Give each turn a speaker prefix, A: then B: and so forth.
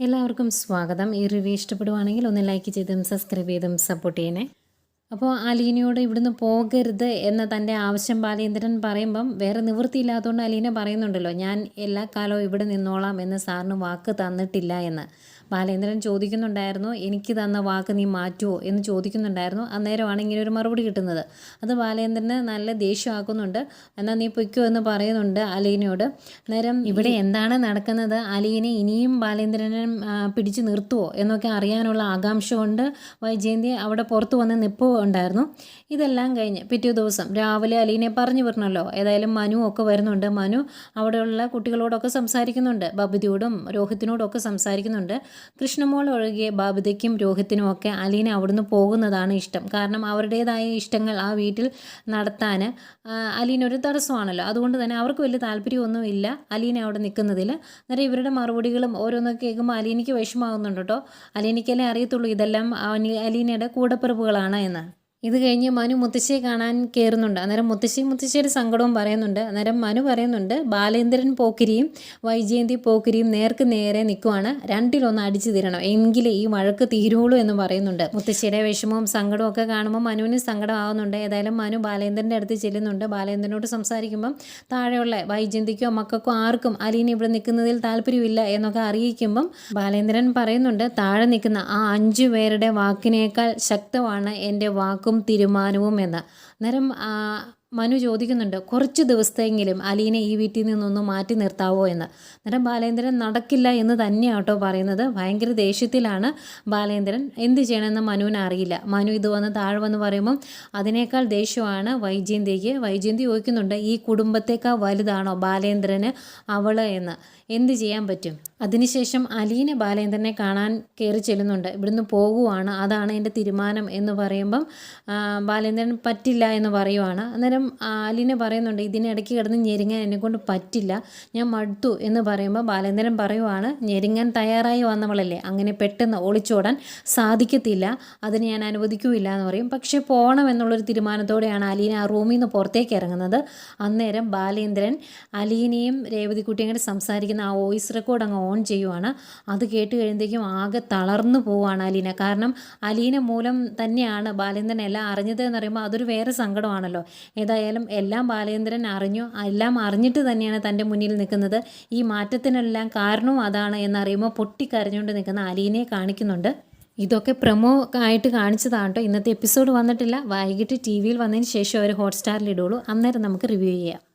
A: എല്ലാവർക്കും സ്വാഗതം. ഈ റിവ്യൂ ഇഷ്ടപ്പെടുവാണെങ്കിൽ ഒന്ന് ലൈക്ക് ചെയ്തും സബ്സ്ക്രൈബ് ചെയ്തും സപ്പോർട്ട് ചെയ്യണേ. അപ്പോൾ അലീനയോട് ഇവിടുന്ന് പോകരുത് എന്ന തന്റെ ആവശ്യം ബാലേന്ദ്രൻ പറയുമ്പം വേറെ നിവൃത്തിയില്ലാത്തതുകൊണ്ട് അലീന പറയുന്നുണ്ടല്ലോ ഞാൻ എല്ലാ കാലവും ഇവിടെ നിന്നോളാം എന്ന് സാറിന് വാക്ക് തന്നിട്ടില്ല എന്ന്. ബാലേന്ദ്രൻ ചോദിക്കുന്നുണ്ടായിരുന്നു എനിക്ക് തന്ന വാക്ക് നീ മാറ്റുമോ എന്ന് ചോദിക്കുന്നുണ്ടായിരുന്നു. അന്നേരമാണ് ഇങ്ങനെ ഒരു മറുപടി കിട്ടുന്നത്. അത് ബാലേന്ദ്രന് നല്ല ദേഷ്യമാക്കുന്നുണ്ട്. എന്നാൽ നീ പൊയ്ക്കോ എന്ന് പറയുന്നുണ്ട് അലീനയോട്. അന്നേരം ഇവിടെ എന്താണ് നടക്കുന്നത്? അലീനെ ഇനിയും ബാലേന്ദ്രനെ പിടിച്ചു നിർത്തുമോ എന്നൊക്കെ അറിയാനുള്ള ആകാംക്ഷ കൊണ്ട് വൈജയന്തി അവിടെ പുറത്തു വന്ന് നിൽപ്പോ ഉണ്ടായിരുന്നു. ഇതെല്ലാം കഴിഞ്ഞ് പിറ്റേ ദിവസം രാവിലെ അലീനെ പറഞ്ഞു വിടണമല്ലോ ഏതായാലും മനു ഒക്കെ വരുന്നുണ്ട്. മനു അവിടെയുള്ള കുട്ടികളോടൊക്കെ സംസാരിക്കുന്നുണ്ട്. ബബിതിയോടും രോഹിത്തിനോടും ഒക്കെ സംസാരിക്കുന്നുണ്ട്. കൃഷ്ണമോൾ ഒഴികെ ബാബിതയ്ക്കും രോഹിത്തിനും ഒക്കെ അലീന അവിടുന്ന് പോകുന്നതാണ് ഇഷ്ടം. കാരണം അവരുടേതായ ഇഷ്ടങ്ങൾ ആ വീട്ടിൽ നടത്താൻ അലീന ഒരു തടസ്സമാണല്ലോ. അതുകൊണ്ട് തന്നെ അവർക്ക് വലിയ താല്പര്യമൊന്നും ഇല്ല അലീന അവിടെ നിൽക്കുന്നതിൽ. അന്നേരം ഇവരുടെ മറുപടികളും ഓരോന്നൊക്കെ കേൾക്കുമ്പോൾ അലീനയ്ക്ക് വിഷമാകുന്നുണ്ട് കേട്ടോ. അലീനയ്ക്കല്ലേ അറിയത്തുള്ളൂ ഇതെല്ലാം അലീനയുടെ കൂടപ്പിറപ്പുകളാണ് എന്ന്. ഇത് കഴിഞ്ഞ് മനു മുത്തശ്ശിയെ കാണാൻ കയറുന്നുണ്ട് അന്നേരം മുത്തശ്ശി മുത്തശ്ശിയുടെ സങ്കടവും പറയുന്നുണ്ട്. അന്നേരം മനു പറയുന്നുണ്ട് ബാലേന്ദ്രൻ പോക്കിരിയും വൈജയന്തി പോക്കിരിയും നേർക്ക് നേരെ നിൽക്കുവാണ് രണ്ടിലൊന്ന് അടിച്ചു തീരണം. എങ്കിലേ ഈ വഴക്ക് തീരുള്ളൂ എന്ന് പറയുന്നുണ്ട്. മുത്തശ്ശിയുടെ വിഷമവും സങ്കടവും ഒക്കെ കാണുമ്പോൾ മനുവിന് സങ്കടമാവുന്നുണ്ട്. ഏതായാലും മനു ബാലേന്ദ്രന്റെ അടുത്ത് ചെല്ലുന്നുണ്ട്. ബാലേന്ദ്രനോട് സംസാരിക്കുമ്പം താഴെയുള്ള വൈജയന്തിക്കോ മക്കൾക്കോ ആർക്കും അലീന ഇവിടെ നിൽക്കുന്നതിൽ താല്പര്യമില്ല എന്നൊക്കെ അറിയിക്കുമ്പം ബാലേന്ദ്രൻ പറയുന്നുണ്ട് താഴെ നിൽക്കുന്ന ആ അഞ്ചു പേരുടെ വാക്കിനേക്കാൾ ശക്തമാണ് എന്റെ വാക്ക് വാക്കും തീരുമാനവും എന്ന്. അന്നേരം മനു ചോദിക്കുന്നുണ്ട് കുറച്ച് ദിവസത്തെങ്കിലും അലീനെ ഈ വീട്ടിൽ നിന്നൊന്ന് മാറ്റി നിർത്താവോ എന്ന്? അന്നേരം ബാലേന്ദ്രൻ നടക്കില്ല എന്ന് തന്നെയാട്ടോ പറയുന്നത്. ഭയങ്കര ദേഷ്യത്തിലാണ് ബാലേന്ദ്രൻ. എന്ത് ചെയ്യണമെന്ന് മനുവിന് അറിയില്ല. മനു ഇത് വന്ന് താഴെ വന്ന് പറയുമ്പം അതിനേക്കാൾ ദേഷ്യമാണ് വൈജയന്തിക്ക്. വൈജയന്തി ചോദിക്കുന്നുണ്ട് ഈ കുടുംബത്തേക്കാൾ വലുതാണോ ബാലേന്ദ്രന് അവൾ എന്ന്? എന്ത് ചെയ്യാൻ പറ്റും? അതിനുശേഷം അലീന ബാലേന്ദ്രനെ കാണാൻ കയറി ചെല്ലുന്നുണ്ട്. ഇവിടുന്ന് പോകുവാണ് അതാണ് എന്റെ തീരുമാനം എന്ന് പറയുമ്പം ബാലേന്ദ്രൻ പറ്റില്ല എന്ന് പറയുവാണ്. അന്നേരം അലീന പറയുന്നുണ്ട് ഇതിനിടയ്ക്ക് കിടന്ന് ഞെരുങ്ങാൻ എന്നെക്കൊണ്ട് പറ്റില്ല. ഞാൻ മടുത്തു എന്ന് പറയുമ്പോൾ ബാലേന്ദ്രൻ പറയുവാണ് ഞെരുങ്ങാൻ തയ്യാറായി വന്നവളല്ലേ. അങ്ങനെ പെട്ടെന്ന് ഒളിച്ചോടാൻ സാധിക്കത്തില്ല. അതിന് ഞാൻ അനുവദിക്കൂല്ല എന്ന് പറയും. പക്ഷേ പോകണം എന്നുള്ളൊരു തീരുമാനത്തോടെയാണ് അലീന ആ റൂമിൽ നിന്ന് പുറത്തേക്ക് ഇറങ്ങുന്നത്. അന്നേരം ബാലേന്ദ്രൻ അലീനയും രേവതിക്കുട്ടിയും കൂടെ സംസാരിക്കുന്ന ആ വോയിസ് റെക്കോർഡ് അങ്ങ് ഓൺ ചെയ്യുവാണ്. അത് കേട്ട് കഴിയുമ്പോഴത്തേക്കും ആകെ തളർന്നു പോവുകയാണ് അലീന കാരണം അലീന മൂലം തന്നെയാണ് ബാലേന്ദ്രൻ എല്ലാം അറിഞ്ഞത് എന്ന് പറയുമ്പോൾ അതൊരു വേറെ സങ്കടമാണല്ലോ. ഏതായാലും എല്ലാം ബാലേന്ദ്രൻ അറിഞ്ഞു എല്ലാം അറിഞ്ഞിട്ട് തന്നെയാണ് തന്റെ മുന്നിൽ നിൽക്കുന്നത്. ഈ മാറ്റത്തിനെല്ലാം കാരണവും അതാണ് എന്നറിയുമ്പോൾ പൊട്ടിക്കരഞ്ഞുകൊണ്ട് നിൽക്കുന്ന അലീനയെ കാണിക്കുന്നുണ്ട്. ഇതൊക്കെ പ്രമോ ആയിട്ട് കാണിച്ചതാണ് കേട്ടോ. ഇന്നത്തെ എപ്പിസോഡ് വന്നിട്ടില്ല. വൈകിട്ട് ടി വിയിൽ വന്നതിന് ശേഷം അവർ ഹോട്ട്സ്റ്റാറിൽ ഇടുള്ളൂ അന്നേരം നമുക്ക് റിവ്യൂ ചെയ്യാം.